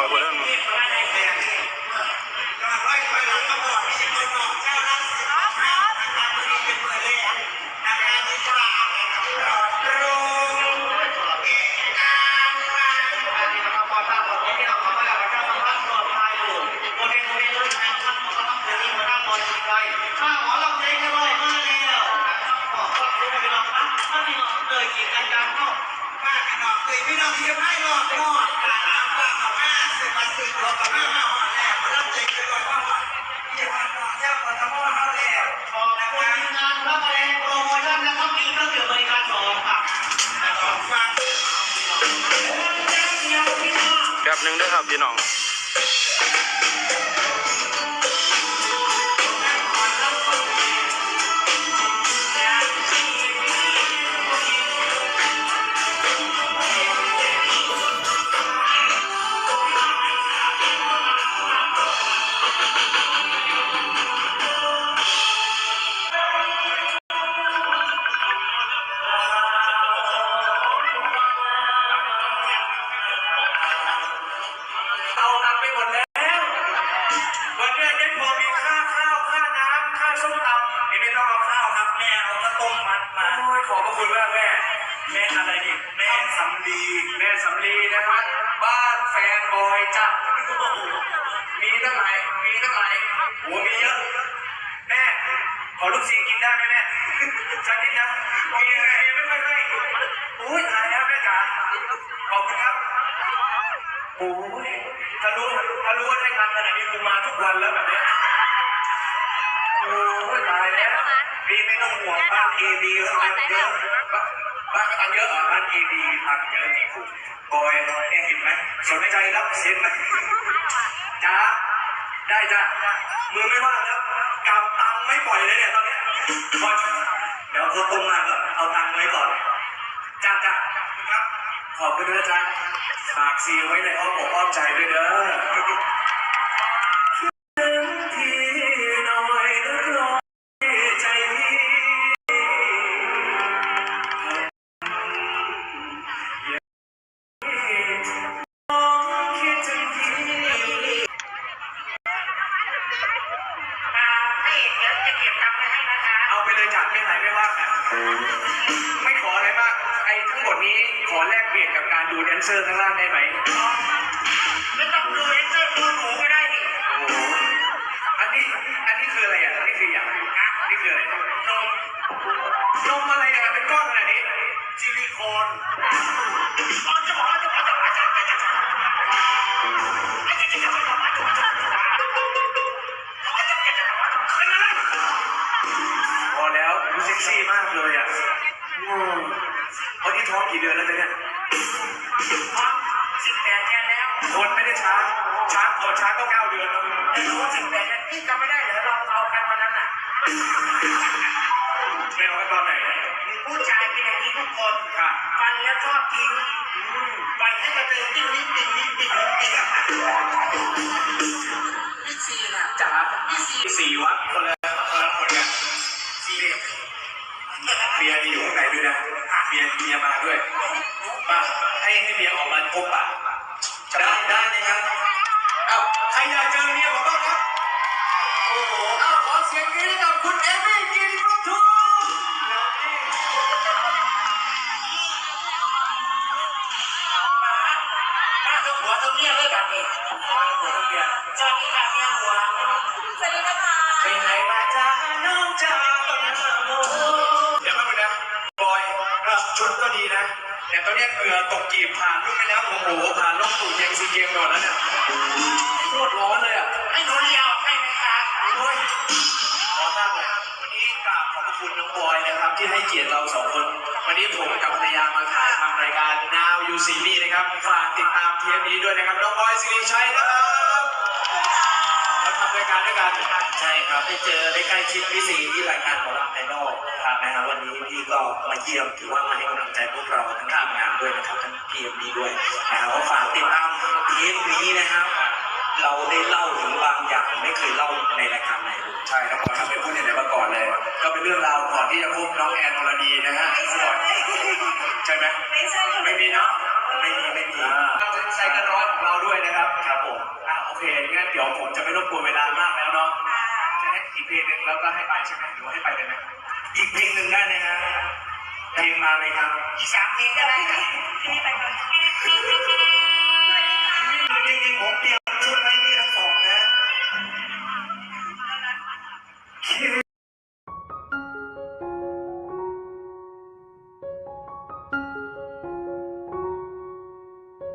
อยกว่านั้น ป๊บหนึงด้วยครับพี่น้อง แม่อะไรนี่แม่สำลีแม่สำลีนะครับบ้านแฟนบอยจ้ะมีตั้งหลายมีตั้งหลายโอ้มีเยอะแม่ขอลูกซีกินได้ไหมแม่สักนิดนะมีอะไรไม่ค่อยให้อุ้ยตายแล้วแม่จ๋าขอบคุณครับโอ้ยถ้ารู้ถ้ารู้ว่าได้ทำขนาดนี้กูมาทุกวันแล้วแบบนี้โอ้ยตายแล้วบีไม่ต้องห่วงบ้านเอบีเขาเยอะ บ้านก็ตังเยอะรอบ้านเอบีตังเยอะจริงคุณบอยเนี่ยเห็นไหมสนใจรับเซ็นไหมจ้าได้จ้ามือไม่ว่างแล้วกำตังไม่ปล่อยเลยเนี่ยตอนเนี้ยบอยเดี๋ยวเขาต้มมาก่อนเอาตังไว้ก่อนจ้าจ้าครับขอบคุณนะจ๊ะฝากซีไว้ในอ้อมอกอ้อมใจด้วยเด้อ เดี๋ยวจะเก็บตังค์ไว้ให้นะคะเอาไปเลยจัดไม่ไหนไม่ว่ากันไม่ขออะไรมาก ไอ้ทั้งหมดนี้ขอแลกเปลี่ยนกับการดูแดนเซอร์ข้างล่างได้ไหมไม่ต้องดูเลเซอร์ดูหนูก็ได้ดิโอ้โหอันนี้อันนี้คืออะไรอะอันนี้คืออย่างฮะนี่คืออะไรนมนมอะไรอะเป็นก้อนขนาดนี้ซิลิโคน พอแล้วดูเซ็กซี่มากเลยอะอืมเอาที่ท้องกี่เดือนแล้วจ๊ะเนี่ย ท้องสิบแปดเดือนแล้วคนไม่ได้ช้างช้างเอาช้างก็เก้าเดือนแล้วแต่รู้สิบแปดเดือนพี่จำไม่ได้เหรอเราเอากันวันนั้นอะไม่เอาไว้ตอนไหน มีผู้ชายเป็นอย่างนี้ทุกคนค่ะ ฟันแล้วชอบทิ้งปล่อยให้กระเทยติ้งนิดติ้งนิดติ้งนิดติ้งพี่ซีน่ะจ๋าพี่ซี สี่วัดคนละคนละ บียร์นี่อยู่ข้างในด้วยนะเบียร์เบียร์มาด้วยมาให้ให้เบียร์ออกมาพบปะได้ได้นะครับเอ้าใครอยากเจอเมียผมบ้างครับโอ้โหเอ้าขอเสียงกรี๊ดให้กับคุณเอมี่กินประทุมป้าต้องหัวต้องเมียเลยแบบนี้หัวต้องเบียร์สวัสดีค่ะเมียหัว ตกกีบผ่านลูกไปแล้วโอ้โหผ่านล่องตู่เยงซีเกมก่อนแล้วเนี่ยโคตรร้อนเลยอะให้หนูเลียออกให้ไหมคะโอ้ยร้อนมากเลยวันนี้กราบขอบพระคุณน้องบอยนะครับ ที่ให้เกียรติเราสองคน วันนี้ผมกับภรรยามาถ่ายทำรายการ Now You See Me นะครับฝากติดตามเทปนี้ด้วยนะครับน้องบอยสิริชัยนะครับ มาทำรายการด้วยกันใช่ครับได้เจอได้ใกล้ชิดพี่สีที่รายการของเราไอดอลครับนะฮะวันนี้พี่ก็มาเยี่ยมถือว่ามาให้กำลังใจพวกเราทั้งทีมงานด้วยนะครับทั้งพีเอ็มดีด้วยนะครับก็ฝากติดตามเทปนี้นะครับ เราได้เล่าถึงบางอย่างไม่เคยเล่าในรายการไหนเลยใช่น้องบอยทำเป็นผู้เนี่ยไหนมาก่อนเลย ก็เป็นเรื่องราวก่อนที่จะพบน้องแอนอรดีนะฮะก่อนใช่ไหมไม่ใช่ค่ะไม่มีเนาะไม่มีไม่มีใส่กระร้อนของเราด้วยนะครับครับผมอ่า โอเคงั้นเดี๋ยวผมจะไม่รบกวนเวลามากแล้วเนาะจะให้อีกเพลงหนึ่งแล้วก็ให้ไปใช่ไหมหรือวให้ไปเลยไหมอีกเพลงหนึ่งได้ไหมฮะเพลงมาเลยครับอีกสามเพลงได้ไหมไปก่อนจริงผมเตรียวชุดไม่พี่ทั้งสองนะ